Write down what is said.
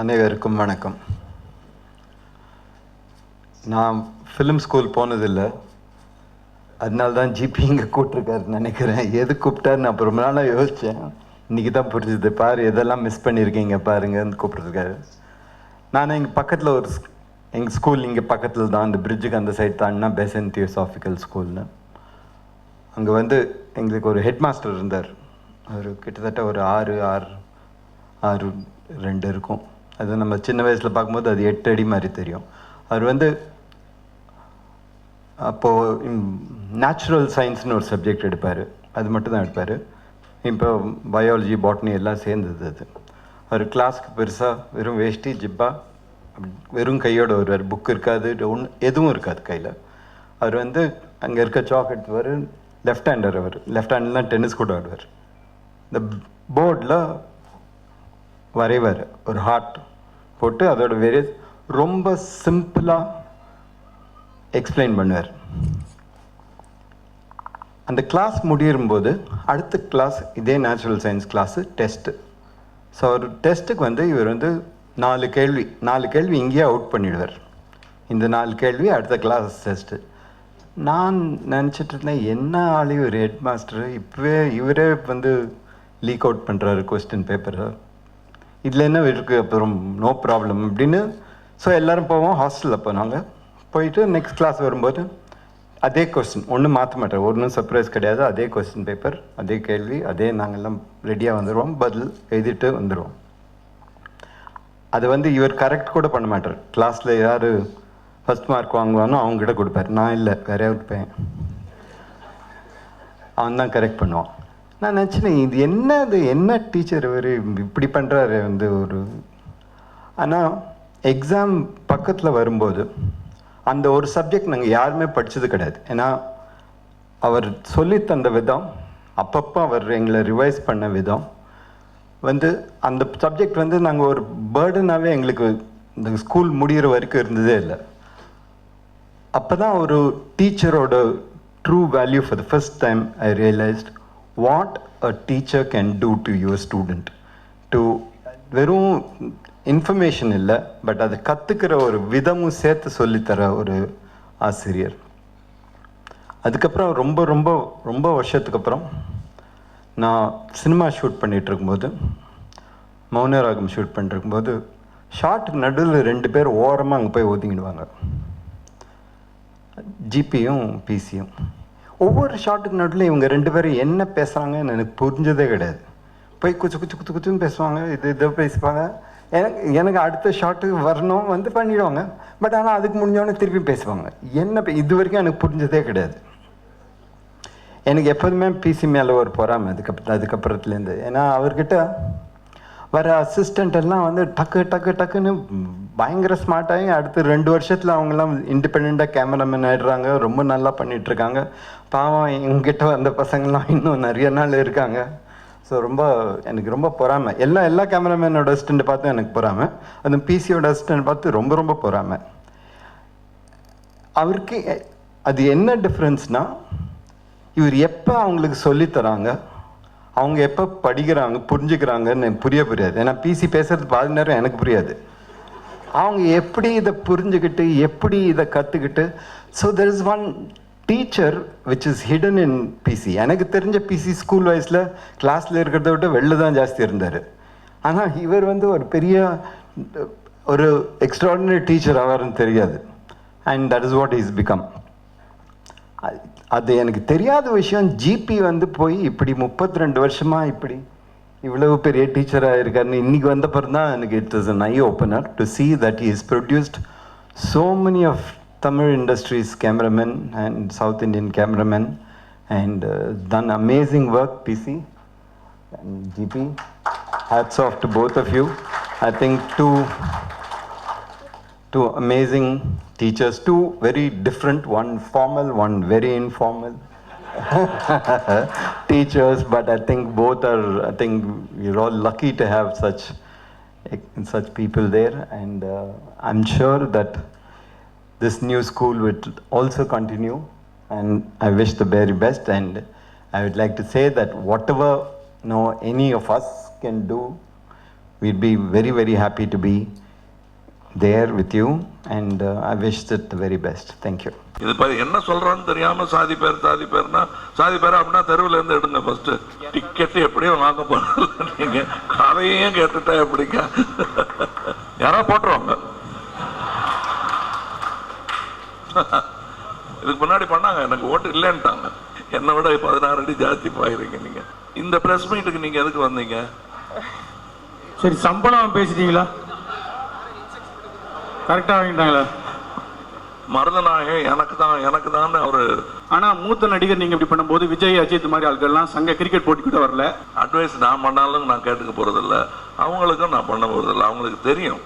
அனைவருக்கும் வணக்கம். நான் ஃபிலிம் ஸ்கூல் போனதில்லை. அதனால தான் ஜிபி இங்கே கூப்பிட்ருக்காருன்னு நினைக்கிறேன். எது கூப்பிட்டாரு நான் ரொம்ப நாளாக யோசித்தேன் இன்றைக்கி தான் புரிஞ்சுது. பாரு எதெல்லாம் மிஸ் பண்ணியிருக்கீங்க பாருங்கன்னு கூப்பிட்ருக்காரு நான் எங்கள் பக்கத்தில் ஒரு எங்கள் ஸ்கூல் இங்கே பக்கத்தில் தான் அந்த பிரிட்ஜுக்கு அந்த சைடு தாண்டினா பெசன் தியோசாஃபிக்கல் ஸ்கூல்னு அங்கே வந்து எங்களுக்கு ஒரு ஹெட் மாஸ்டர் இருந்தார். அவர் கிட்டத்தட்ட ஒரு ஆறு ஆறு ஆறு ரெண்டு இருக்கும். அது நம்ம சின்ன வயசில் பார்க்கும்போது அது எட்டு அடி மாதிரி தெரியும். அவர் வந்து அப்போது நேச்சுரல் சயின்ஸ்னு ஒரு சப்ஜெக்ட் எடுப்பார். அது மட்டும் தான் எடுப்பார். இப்போ பயாலஜி பாட்னி எல்லாம் சேர்ந்தது அது. அவர் கிளாஸ்க்கு பெருசாக வெறும் வேஷ்டி ஜிப்பா வெறும் கையோட வருவார். புக் இருக்காது ஒன்று எதுவும் இருக்காது கையில். அவர் வந்து அங்கே இருக்க சாக் எடுத்துவார் லெஃப்ட் ஹேண்டர் அவர். லெஃப்ட் ஹேண்ட்லாம் தான் டென்னிஸ் கூட ஆடுவார். இந்த போர்டில் வரைவார். ஒரு ஹார்ட் போட்டு அதோட வேரிய ரொம்ப சிம்பிளாக எக்ஸ்பிளைன் பண்ணுவார். அந்த கிளாஸ் முடியும் போது அடுத்த கிளாஸ் இதே natural science class test so ஒரு டெஸ்ட்டுக்கு வந்து இவர் வந்து நாலு கேள்வி நாலு கேள்வி இங்கேயே அவுட் பண்ணிடுவார். இந்த நாலு கேள்வி அடுத்த கிளாஸ் டெஸ்ட்டு நான் நினச்சிட்டு இருந்தேன் என்ன ஆளி ஒரு ஹெட் மாஸ்டர் இப்போவே இவரே வந்து லீக் அவுட் பண்ணுறாரு கொஸ்டின் பேப்பரை இதில் என்ன இருக்குது அப்புறம் நோ ப்ராப்ளம் அப்படின்னு ஸோ எல்லோரும் போவோம் ஹாஸ்டலில் போனாங்க போயிட்டு நெக்ஸ்ட் கிளாஸ் வரும்போது அதே கொஸ்டின் ஒன்றும் மாற்ற மாட்டேன் ஒன்றும் சர்ப்ரைஸ் கிடையாது. அதே கொஸ்டின் பேப்பர் அதே கேள்வி அதே நாங்கள்லாம் ரெடியாக வந்துடுவோம் பதில் எழுதிட்டு வந்துடுவோம் அது வந்து இவர் கரெக்ட் கூட பண்ண மாட்டார். கிளாஸில் யார் ஃபஸ்ட் மார்க் வாங்குவானோ அவங்ககிட்ட கொடுப்பார். நான் இல்லை வேற கொடுப்பேன் அவன் தான் கரெக்ட் பண்ணுவான். நான் நினச்சினேன் இது என்ன இது என்ன டீச்சர் இவர் இப்படி பண்ணுறாரு வந்து ஒரு ஆனால் எக்ஸாம் பக்கத்தில் வரும்போது அந்த ஒரு சப்ஜெக்ட் நாங்கள் யாருமே படித்தது கிடையாது. ஏன்னா அவர் சொல்லி தந்த விதம் அப்பப்போ அவர் எங்களை ரிவைஸ் பண்ண விதம் வந்து அந்த சப்ஜெக்ட் வந்து நாங்கள் ஒரு பேர்டனாகவே எங்களுக்கு இந்த ஸ்கூல் முடிகிற வரைக்கும் இருந்ததே இல்லை. அப்போ தான் ஒரு டீச்சரோட true value for the first time I realized what a teacher can do to your student to வெறும் இன்ஃபர்மேஷன் இல்லை பட் அதை கற்றுக்கிற ஒரு விதமும் சேர்த்து சொல்லித்தர ஒரு ஆசிரியர். அதுக்கப்புறம் ரொம்ப ரொம்ப ரொம்ப வருஷத்துக்கு அப்புறம் நான் சினிமா ஷூட் பண்ணிகிட்டு இருக்கும்போது மௌனராகம் ஷூட் பண்ணிருக்கும்போது ஷார்ட்டுக்கு நடுவில் ரெண்டு பேர் ஓரமாக அங்கே போய் ஒதுங்கிடுவாங்க. ஜிபியும் பிசியும் ஒவ்வொரு ஷாட்டுக்கு நடுவில் இவங்க ரெண்டு பேரும் என்ன பேசுகிறாங்கன்னு எனக்கு புரிஞ்சதே கிடையாது. போய் குச்சு குச்சு குத்து குச்சுன்னு பேசுவாங்க இது இதை பேசுவாங்க எனக்கு எனக்கு அடுத்த ஷாட்டுக்கு வரணும் வந்து பண்ணிடுவாங்க. பட் ஆனால் அதுக்கு முடிஞ்சோடனே திருப்பி பேசுவாங்க. என்ன இது வரைக்கும் எனக்கு புரிஞ்சதே கிடையாது. எனக்கு எப்போதுமே பிசி மேலே ஒரு பொறாமை. அதுக்கப்புறம் அதுக்கப்புறத்துலேருந்து. ஏன்னா அவர்கிட்ட வர அசிஸ்டண்ட் எல்லாம் வந்து டக்கு டக்கு டக்குன்னு பயங்கர ஸ்மார்ட்டாகி அடுத்து ரெண்டு வருஷத்தில் அவங்கெல்லாம் இண்டிபெண்ட்டாக கேமராமேன் ஆயிடுறாங்க. ரொம்ப நல்லா பண்ணிகிட்ருக்காங்க பாவம் எங்கிட்ட வந்த பசங்கள்லாம் இன்னும் நிறைய நாள் இருக்காங்க. ஸோ ரொம்ப எனக்கு ரொம்ப பொறாமை. எல்லா எல்லா கேமராமேனோட அசிஸ்டண்ட் பார்த்து எனக்கு பொறாமை. அந்த பிசியோட அசிஸ்டண்ட் பார்த்து ரொம்ப ரொம்ப பொறாமை. அவருக்கு அது என்ன டிஃப்ரென்ஸ்னால் இவர் எப்போ அவங்களுக்கு சொல்லித்தராங்க அவங்க எப்போ படிக்கிறாங்க புரிஞ்சுக்கிறாங்கன்னு புரிய புரியாது. ஏன்னா பிசி பேசுறது பாதி நேரம் எனக்கு புரியாது. அவங்க எப்படி இதை புரிஞ்சுக்கிட்டு எப்படி இதை கற்றுக்கிட்டு so there is one teacher which is hidden in PC எனக்கு தெரிஞ்ச பிசி ஸ்கூல் வைஸில் கிளாஸில் இருக்கிறத விட வெளில தான் ஜாஸ்தி இருந்தார். ஆனால் இவர் வந்து ஒரு பெரிய ஒரு எக்ஸ்ட்ராடினரி டீச்சர் ஆவார்னு தெரியாது. And that is what is become அது எனக்கு தெரியாத விஷயம். ஜிபி வந்து போய் இப்படி முப்பத்தி ரெண்டு வருஷமாக இப்படி இவ்வளவு பெரிய டீச்சராக இருக்காருன்னு இன்னைக்கு வந்த பிறகு தான் எனக்கு it is an eye opener to see that is produced so many of Tamil industries cameramen and south Indian cameraman and done amazing work PC and GB hats off to both of you I think two two amazing teachers, two very different, one formal, one very informal. Teachers, but I think both are, I think we're all lucky to have such, such people there, and uh, I'm sure that this new school will also continue, and I wish the very best, and I would like to say that whatever you know, any of us can do we'd be very, very happy to be there with you, and uh, I wish it the very best. Thank you. இது ப- என்ன சொல்றான்னு தெரியாம சாதி பேர் சாதி பேர்னா சாதி பேர் அப்படின்னா தெருவில் இருந்து எடுங்க ஃபர்ஸ்ட் டிக்கெட் எப்படியும் வாங்க போறதில்ல நீங்க கதையும் கேட்டுட்டா எப்படிங்க? யாரோ போட்டுருவாங்க. இதுக்கு முன்னாடி பண்ணாங்க எனக்கு ஓட்டு இல்லைன்ட்டாங்க. என்னை விட பதினாறு அடி ஜாஸ்தி போயிருங்க நீங்க. இந்த பிரஸ் மீட்டுக்கு நீங்க எதுக்கு வந்தீங்க? சரி சம்பளம் பேசிட்டீங்களா? கரெக்டாக வாங்கிட்டாங்களா. மருதநாயகம் எனக்கு தான் எனக்கு தான் அவரு ஆனா மூத்த நடிகர் நீங்க இப்படி பண்ணும்போது விஜய் அஜித் மாதிரி ஆட்கள்லாம் சங்க கிரிக்கெட் போட்டி கூட வரல. அட்வைஸ் நான் பண்ணாலும் நான் கேட்டுக்க போறதில்ல. அவங்களுக்கும் நான் பண்ண போறதில்ல. அவங்களுக்கு தெரியும்.